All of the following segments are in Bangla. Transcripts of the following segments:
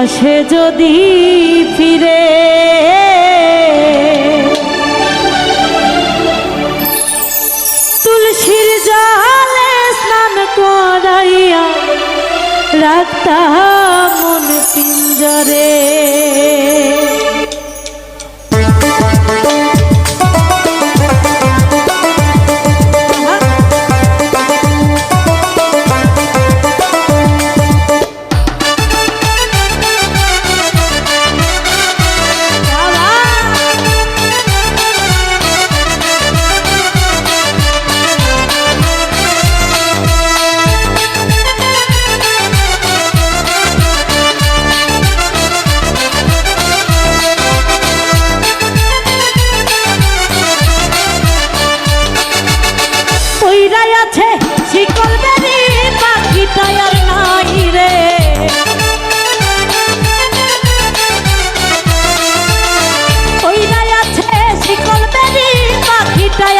আসে যদি ফিরে। তুলসীর জালে স্নান করাইয়া রাখতাম মন পিঞ্জরে।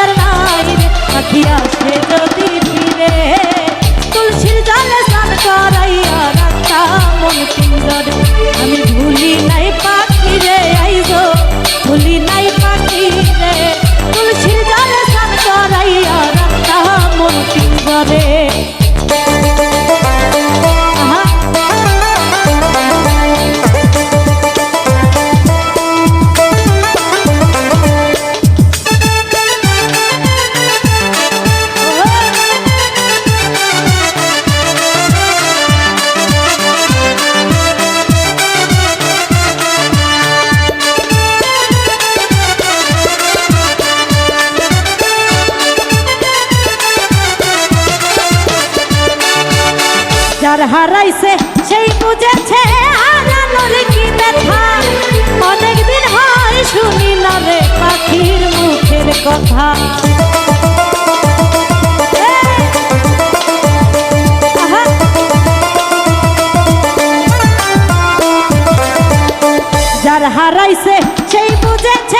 আর নাই রে পাখি যার হারাইছে, সেই বুঝেছে হারানোর কি ব্যথা। অনেকদিন হয় শুনি না রে পাখির মুখের কথা। যার হারাইছে, সেই বুঝেছে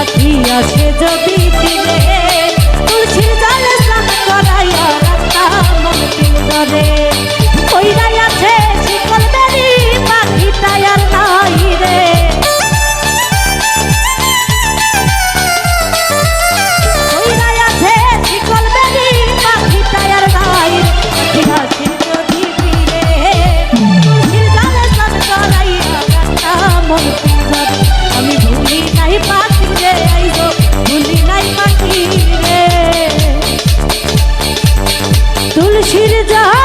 রাখিয়া সে যদি ছিলে। শির জাহান